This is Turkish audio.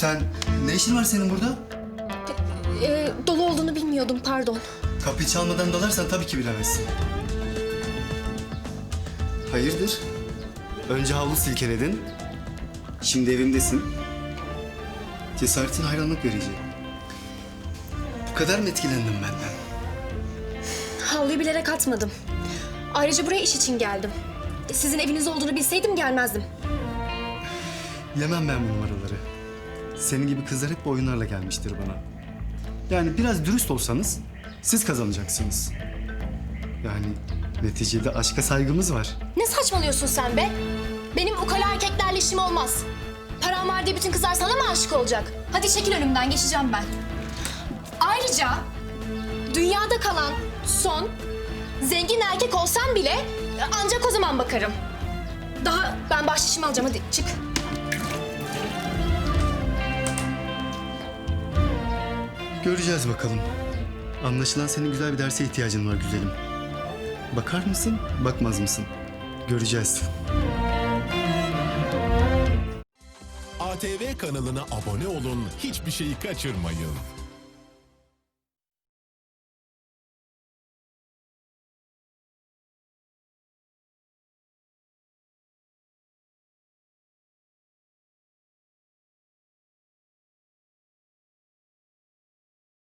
Sen ne işin var senin burada? Ee, dolu olduğunu bilmiyordum pardon. Kapıyı çalmadan dalarsan tabii ki bilemezsin. Hayırdır? Önce havlu silkeledin. Şimdi evimdesin. Cesaretin hayranlık verici. Bu kadar mı etkilendin benden? Havluyu bilerek atmadım. Ayrıca buraya iş için geldim. Sizin eviniz olduğunu bilseydim gelmezdim. Yemem ben bu numaraları. Senin gibi kızlar hep bu oyunlarla gelmiştir bana. Yani biraz dürüst olsanız siz kazanacaksınız. Yani neticede aşka saygımız var. Ne saçmalıyorsun sen be? Benim ukala erkeklerle işim olmaz. Param var diye bütün kızlar sana mı aşık olacak? Hadi çekil önümden geçeceğim ben. Ayrıca dünyada kalan son zengin erkek olsam bile ancak o zaman bakarım. Daha ben bahşişimi alacağım hadi çık. Göreceğiz bakalım. Anlaşılan senin güzel bir derse ihtiyacın var güzelim. Bakar mısın, bakmaz mısın? Göreceğiz. ATV kanalına abone olun, hiçbir şeyi kaçırmayın.